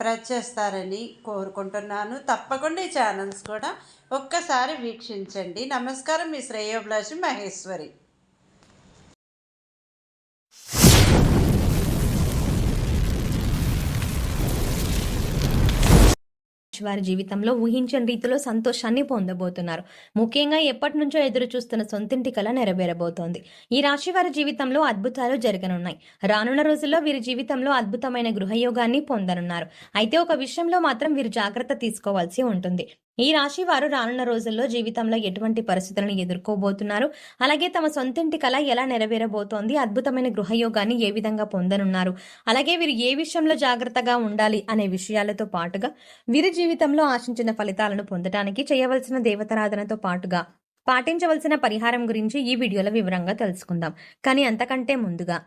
Press చేస్తారని కోరుకుంటున్నాను. తప్పకుండా ఈ ఛానల్స్ కూడా ఒక్కసారి వీక్షించండి. నమస్కారం మీ శ్రేయోభిలాషి మహేశ్వరి. వారి జీవితంలో ఊహించని రీతిలో సంతోషాన్ని పొందబోతున్నారు. ముఖ్యంగా ఎప్పటి నుంచో ఎదురు చూస్తున్న సొంతింటి కళ నెరవేరబోతోంది. ఈ రాశి వారి జీవితంలో అద్భుతాలు జరగనున్నాయి. రానున్న రోజుల్లో వీరి జీవితంలో అద్భుతమైన గృహయోగాన్ని పొందనున్నారు. అయితే ఒక విషయంలో మాత్రం వీరు జాగ్రత్త తీసుకోవాల్సి ఉంటుంది. ఈ రాశి వారు రానున్న రోజుల్లో జీవితంలో ఎటువంటి పరిస్థితులను ఎదుర్కోబోతున్నారు? అలాగే తమ సొంతింటి కళ ఎలా నెరవేరబోతోంది? అద్భుతమైన గృహయోగాన్ని ఏ విధంగా పొందనున్నారు? అలాగే వీరు ఏ విషయంలో జాగ్రత్తగా ఉండాలి అనే విషయాలతో పాటుగా వీరి జీవితంలో ఆశించిన ఫలితాలను పొందటానికి చేయవలసిన దేవతారాధనతో పాటుగా పాటించవలసిన పరిహారం గురించి ఈ వీడియోలో వివరంగా తెలుసుకుందాం. కానీ అంతకంటే ముందుగా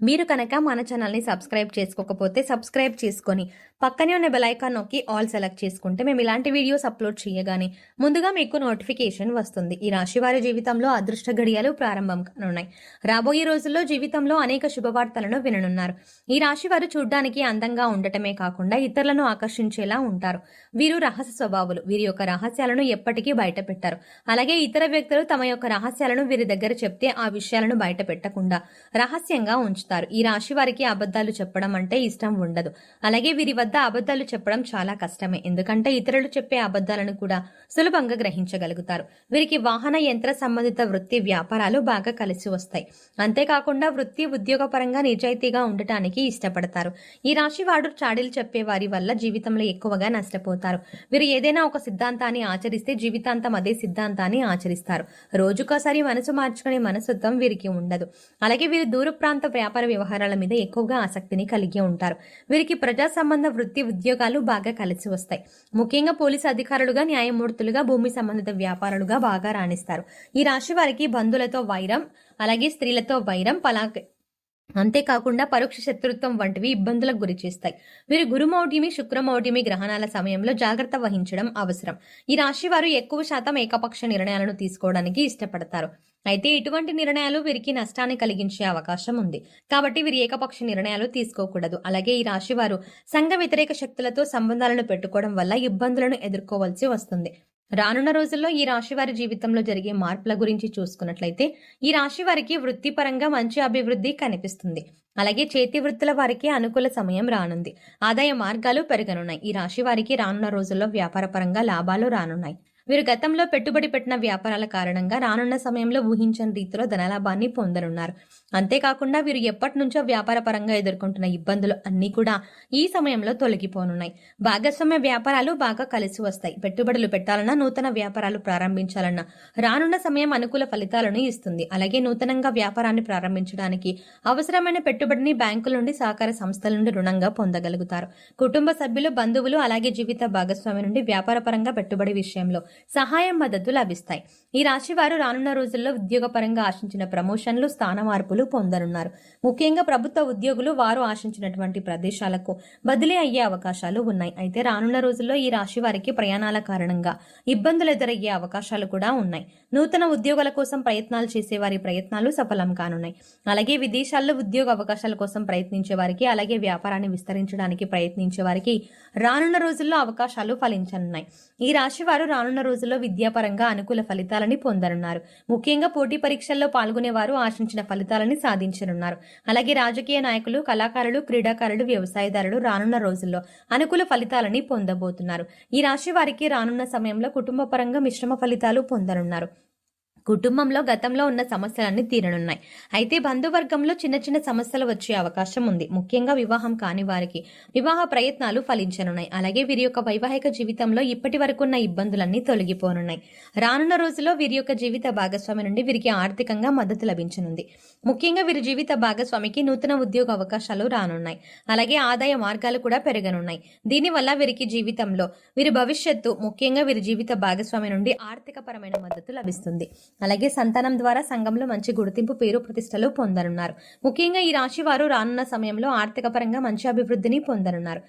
మీరు కనుక మన ఛానల్ని సబ్స్క్రైబ్ చేసుకోకపోతే సబ్స్క్రైబ్ చేసుకొని పక్కనే ఉన్న బెలైకాన్ నొక్కి ఆల్ సెలెక్ట్ చేసుకుంటే మేము ఇలాంటి వీడియోస్ అప్లోడ్ చేయగానే ముందుగా మీకు నోటిఫికేషన్ వస్తుంది. ఈ రాశి వారి జీవితంలో అదృష్ట గడియలు ప్రారంభం కానున్నాయి. రాబోయే రోజుల్లో జీవితంలో అనేక శుభవార్తలను విననున్నారు. ఈ రాశి వారు చూడ్డానికి అందంగా ఉండటమే కాకుండా ఇతరులను ఆకర్షించేలా ఉంటారు. వీరు రహస్య స్వభావులు వీరి యొక్క రహస్యాలను ఎప్పటికీ బయట పెట్టారు అలాగే ఇతర వ్యక్తులు తమ యొక్క రహస్యాలను వీరి దగ్గర చెప్తే ఆ విషయాలను బయట పెట్టకుండా రహస్యంగా ఉంచుతారు. ఈ రాశి వారికి అబద్ధాలు చెప్పడం అంటే ఇష్టం ఉండదు. అలాగే వీరి వద్ద అబద్ధాలు చెప్పడం చాలా కష్టమే. ఎందుకంటే ఇతరులు చెప్పే అబద్ధాలను కూడా సులభంగా గ్రహించగలుగుతారు. వీరికి వాహన యంత్ర సంబంధిత వృత్తి వ్యాపారాలు బాగా కలిసి వస్తాయి. అంతేకాకుండా వృత్తి ఉద్యోగపరంగా నిజాయితీగా ఉండటానికి ఇష్టపడతారు. ఈ రాశి వాడు చాడీలు చెప్పే వారి వల్ల జీవితంలో ఎక్కువగా నష్టపోతారు. వీరు ఏదైనా ఒక సిద్ధాంతాన్ని ఆచరిస్తే జీవితాంతం అదే సిద్ధాంతాన్ని ఆచరిస్తారు. రోజుకోసారి మనసు మార్చుకునే మనస్తత్వం వీరికి ఉండదు. అలాగే వీరు దూర ప్రాంత వ్యాపార వ్యవహారాల మీద ఎక్కువగా ఆసక్తిని కలిగి ఉంటారు. వీరికి ప్రజా సంబంధ వృత్తి ఉద్యోగాలు బాగా కలిసి వస్తాయి. ముఖ్యంగా పోలీసు అధికారులుగా న్యాయమూర్తులుగా భూమి సంబంధిత వ్యాపారులుగా బాగా రాణిస్తారు. ఈ రాశి వారికి బంధువులతో వైరం అలాగే స్త్రీలతో వైరం పలా అంతేకాకుండా పరోక్ష శత్రుత్వం వంటివి ఇబ్బందులకు గురి చేస్తాయి. వీరు గురుమౌఢ్యమి శుక్రమౌఢ్యమి గ్రహణాల సమయంలో జాగ్రత్త వహించడం అవసరం. ఈ రాశి వారు ఎక్కువ శాతం ఏకపక్ష నిర్ణయాలను తీసుకోవడానికి ఇష్టపడతారు. అయితే ఇటువంటి నిర్ణయాలు వీరికి నష్టాన్ని కలిగించే అవకాశం ఉంది. కాబట్టి వీరు ఏకపక్ష నిర్ణయాలు తీసుకోకూడదు. అలాగే ఈ రాశి వారు సంఘ వ్యతిరేక శక్తులతో సంబంధాలను పెట్టుకోవడం వల్ల ఇబ్బందులను ఎదుర్కోవాల్సి వస్తుంది. రానున్న రోజుల్లో ఈ రాశి వారి జీవితంలో జరిగే మార్పుల గురించి చూసుకున్నట్లయితే ఈ రాశి వారికి వృత్తిపరంగా మంచి అభివృద్ధి కనిపిస్తుంది. అలాగే చేతి వృత్తుల వారికి అనుకూల సమయం రానుంది. ఆదాయ మార్గాలు పెరగనున్నాయి. ఈ రాశి వారికి రానున్న రోజుల్లో వ్యాపారపరంగా లాభాలు రానున్నాయి. వీరు గతంలో పెట్టుబడి పెట్టిన వ్యాపారాల కారణంగా రానున్న సమయంలో ఊహించని రీతిలో ధనలాభాన్ని పొందనున్నారు. అంతేకాకుండా వీరు ఎప్పటి నుంచో వ్యాపార పరంగా ఎదుర్కొంటున్న ఇబ్బందులు అన్నీ కూడా ఈ సమయంలో తొలగిపోనున్నాయి. భాగస్వామ్య వ్యాపారాలు బాగా కలిసి వస్తాయి. పెట్టుబడులు పెట్టాలన్నా నూతన వ్యాపారాలు ప్రారంభించాలన్నా రానున్న సమయం అనుకూల ఫలితాలను ఇస్తుంది. అలాగే నూతనంగా వ్యాపారాన్ని ప్రారంభించడానికి అవసరమైన పెట్టుబడిని బ్యాంకుల నుండి సహకార సంస్థల నుండి రుణంగా పొందగలుగుతారు. కుటుంబ సభ్యులు బంధువులు అలాగే జీవిత భాగస్వామి నుండి వ్యాపార పరంగా పెట్టుబడి విషయంలో సహాయం మద్దతు లభిస్తాయి. ఈ రాశి వారు రానున్న రోజుల్లో ఉద్యోగపరంగా ఆశించిన ప్రమోషన్లు స్థాన మార్పులు పొందనున్నారు. ముఖ్యంగా ప్రభుత్వ ఉద్యోగులు వారు ఆశించినటువంటి ప్రదేశాలకు బదిలీ అయ్యే అవకాశాలు ఉన్నాయి. అయితే రానున్న రోజుల్లో ఈ రాశి వారికి ప్రయాణాల కారణంగా ఇబ్బందులు ఎదురయ్యే అవకాశాలు కూడా ఉన్నాయి. నూతన ఉద్యోగాల కోసం ప్రయత్నాలు చేసే వారి ప్రయత్నాలు సఫలం కానున్నాయి. అలాగే విదేశాల్లో ఉద్యోగ అవకాశాల కోసం ప్రయత్నించే వారికి అలాగే వ్యాపారాన్ని విస్తరించడానికి ప్రయత్నించే వారికి రానున్న రోజుల్లో అవకాశాలు ఫలించనున్నాయి. ఈ రాశి వారు రానున్న రోజుల్లో విద్యాపరంగా అనుకూల ఫలితాలని పొందనున్నారు. ముఖ్యంగా పోటీ పరీక్షల్లో పాల్గొనే వారు ఆశించిన ఫలితాలని సాధించనున్నారు. అలాగే రాజకీయ నాయకులు కళాకారులు క్రీడాకారులు వ్యవసాయదారులు రానున్న రోజుల్లో అనుకూల ఫలితాలని పొందబోతున్నారు. ఈ రాశి వారికి రానున్న సమయంలో కుటుంబ పరంగా మిశ్రమ ఫలితాలు పొందనున్నారు. కుటుంబంలో గతంలో ఉన్న సమస్యలన్నీ తీరనున్నాయి. అయితే బంధువర్గంలో చిన్న చిన్న సమస్యలు వచ్చే అవకాశం ఉంది. ముఖ్యంగా వివాహం కాని వారికి వివాహ ప్రయత్నాలు ఫలించనున్నాయి. అలాగే వీరి యొక్క వైవాహిక జీవితంలో ఇప్పటి వరకు ఉన్న ఇబ్బందులన్నీ తొలగిపోనున్నాయి. రానున్న రోజుల్లో వీరి యొక్క జీవిత భాగస్వామి నుండి వీరికి ఆర్థికంగా మద్దతు లభించనుంది. ముఖ్యంగా వీరి జీవిత భాగస్వామికి నూతన ఉద్యోగ అవకాశాలు రానున్నాయి. అలాగే ఆదాయ మార్గాలు కూడా పెరగనున్నాయి. దీనివల్ల వీరికి జీవితంలో వీరి భవిష్యత్తు ముఖ్యంగా వీరి జీవిత భాగస్వామి నుండి ఆర్థికపరమైన మద్దతు లభిస్తుంది. అలాగే సంతానం ద్వారా సంఘంలో మంచి గుర్తింపు పేరు ప్రతిష్టలు పొందనున్నారు. ముఖ్యంగా ఈ రాశి వారు రానున్న సమయంలో ఆర్థిక పరంగా మంచి అభివృద్ధిని పొందనున్నారు.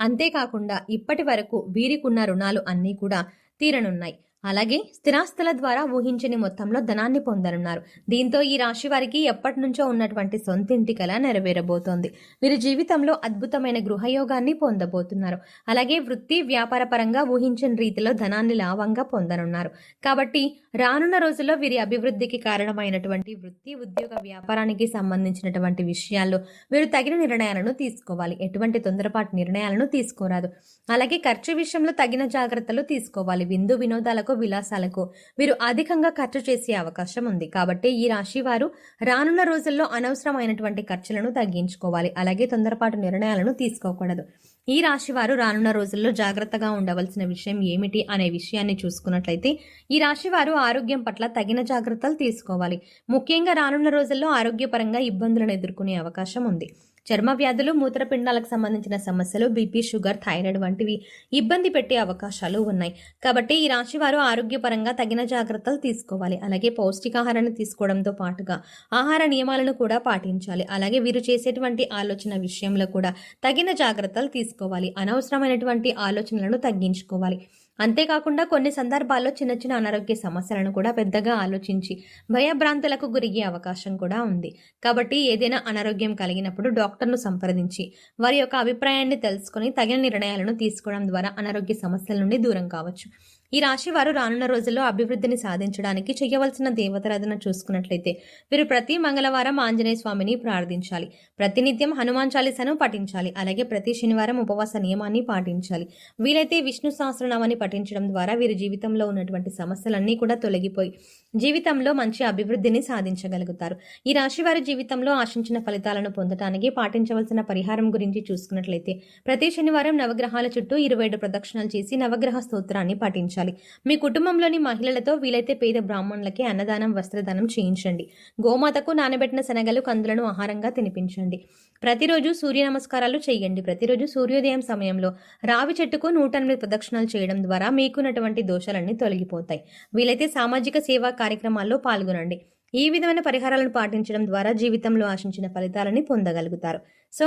అంతేకాకుండా ఇప్పటి వరకు వీరికున్న రుణాలు అన్నీ కూడా తీరనున్నాయి. అలాగే స్థిరాస్తుల ద్వారా ఊహించని మొత్తంలో ధనాన్ని పొందనున్నారు. దీంతో ఈ రాశి వారికి ఎప్పటి నుంచో ఉన్నటువంటి సొంతింటి కళ నెరవేరబోతోంది. వీరి జీవితంలో అద్భుతమైన గృహయోగాన్ని పొందబోతున్నారు. అలాగే వృత్తి వ్యాపార పరంగా ఊహించని రీతిలో ధనాన్ని లాభంగా పొందనున్నారు. కాబట్టి రానున్న రోజుల్లో వీరి అభివృద్ధికి కారణమైనటువంటి వృత్తి ఉద్యోగ వ్యాపారానికి సంబంధించినటువంటి విషయాల్లో వీరు తగిన నిర్ణయాలను తీసుకోవాలి. ఎటువంటి తొందరపాటు నిర్ణయాలను తీసుకోరాదు. అలాగే ఖర్చు విషయంలో తగిన జాగ్రత్తలు తీసుకోవాలి. విందు వినోదాలకు విలాసాలకు వీరు అధికంగా ఖర్చు చేసే అవకాశం ఉంది. కాబట్టి ఈ రాశి వారు రానున్న రోజుల్లో అనవసరమైనటువంటి ఖర్చులను తగ్గించుకోవాలి. అలాగే తొందరపాటు నిర్ణయాలను తీసుకోకూడదు. ఈ రాశి వారు రానున్న రోజుల్లో జాగ్రత్తగా ఉండవలసిన విషయం ఏమిటి అనే విషయాన్ని చూసుకున్నట్లయితే ఈ రాశి వారు ఆరోగ్యం పట్ల తగిన జాగ్రత్తలు తీసుకోవాలి. ముఖ్యంగా రానున్న రోజుల్లో ఆరోగ్యపరంగా ఇబ్బందులను ఎదుర్కొనే అవకాశం ఉంది. చర్మ వ్యాధులు మూత్రపిండాలకు సంబంధించిన సమస్యలు బీపీ షుగర్ థైరాయిడ్ వంటివి ఇబ్బంది పెట్టే అవకాశాలు ఉన్నాయి. కాబట్టి ఈ రాశి వారు ఆరోగ్యపరంగా తగిన జాగ్రత్తలు తీసుకోవాలి. అలాగే పౌష్టికాహారాన్ని తీసుకోవడంతో పాటుగా ఆహార నియమాలను కూడా పాటించాలి. అలాగే వీరు చేసేటువంటి ఆలోచన విషయంలో కూడా తగిన జాగ్రత్తలు తీసుకోవాలి. అనవసరమైనటువంటి ఆలోచనలను తగ్గించుకోవాలి. అంతేకాకుండా కొన్ని సందర్భాల్లో చిన్న చిన్న అనారోగ్య సమస్యలను కూడా పెద్దగా ఆలోచించి భయభ్రాంతులకు గురిగే అవకాశం కూడా ఉంది. కాబట్టి ఏదైనా అనారోగ్యం కలిగినప్పుడు డాక్టర్ను సంప్రదించి వారి యొక్క అభిప్రాయాన్ని తెలుసుకొని తగిన నిర్ణయాలను తీసుకోవడం ద్వారా అనారోగ్య సమస్యల నుండి దూరం కావచ్చు. ఈ రాశి వారు రానున్న రోజుల్లో అభివృద్ధిని సాధించడానికి చేయవలసిన దేవతారాధన చూసుకున్నట్లయితే వీరు ప్రతి మంగళవారం ఆంజనేయ స్వామిని ప్రార్థించాలి. ప్రతినిత్యం హనుమాన్ చాలీసాను పఠించాలి. అలాగే ప్రతి శనివారం ఉపవాస నియమాన్ని పాటించాలి. వీలైతే విష్ణు సహస్రనామాన్ని పఠించడం ద్వారా వీరి జీవితంలో ఉన్నటువంటి సమస్యలన్నీ కూడా తొలగిపోయి జీవితంలో మంచి అభివృద్ధిని సాధించగలుగుతారు. ఈ రాశి వారి జీవితంలో ఆశించిన ఫలితాలను పొందటానికి పాటించవలసిన పరిహారం గురించి చూసుకున్నట్లయితే ప్రతి శనివారం నవగ్రహాల చుట్టూ ఇరవై ఏడు ప్రదక్షిణలు చేసి నవగ్రహ స్తోత్రాన్ని పఠించాలి మీ కుటుంబంలోని మహిళలతో వీలైతే పేద బ్రాహ్మణులకి అన్నదానం వస్త్రదానం చేయించండి. గోమాతకు నానబెట్టిన శనగలు కందులను ఆహారంగా తినిపించండి. ప్రతిరోజు సూర్య నమస్కారాలు చేయండి. ప్రతిరోజు సూర్యోదయం సమయంలో రావి చెట్టుకు నూట ఎనిమిది ప్రదక్షిణాలు చేయడం ద్వారా మీకున్నటువంటి దోషాలన్నీ తొలగిపోతాయి. వీలైతే సామాజిక సేవా కార్యక్రమాల్లో పాల్గొనండి. ఈ విధమైన పరిహారాలను పాటించడం ద్వారా జీవితంలో ఆశించిన ఫలితాలని పొందగలుగుతారు. సో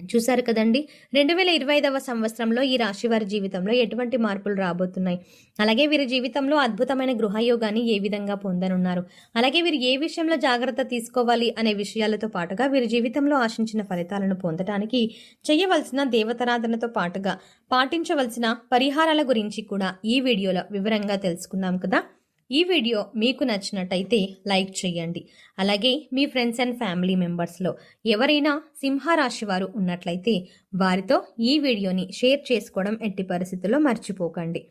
చూశారు కదండి. రెండు వేల ఇరవై ఐదవ సంవత్సరంలో ఈ రాశి వారి జీవితంలో ఎటువంటి మార్పులు రాబోతున్నాయి? అలాగే వీరి జీవితంలో అద్భుతమైన గృహయోగాన్ని ఏ విధంగా పొందనున్నారు? అలాగే వీరు ఏ విషయంలో జాగ్రత్త తీసుకోవాలి అనే విషయాలతో పాటుగా వీరి జీవితంలో ఆశించిన ఫలితాలను పొందడానికి చేయవలసిన దేవతారాధనతో పాటుగా పాటించవలసిన పరిహారాల గురించి కూడా ఈ వీడియోలో వివరంగా తెలుసుకున్నాం కదా. ఈ వీడియో మీకు నచ్చినట్టయితే లైక్ చేయండి. అలాగే మీ ఫ్రెండ్స్ అండ్ ఫ్యామిలీ మెంబర్స్లో ఎవరైనా సింహరాశి వారు ఉన్నట్లయితే వారితో ఈ వీడియోని షేర్ చేసుకోవడం ఎట్టి పరిస్థితుల్లో మర్చిపోకండి.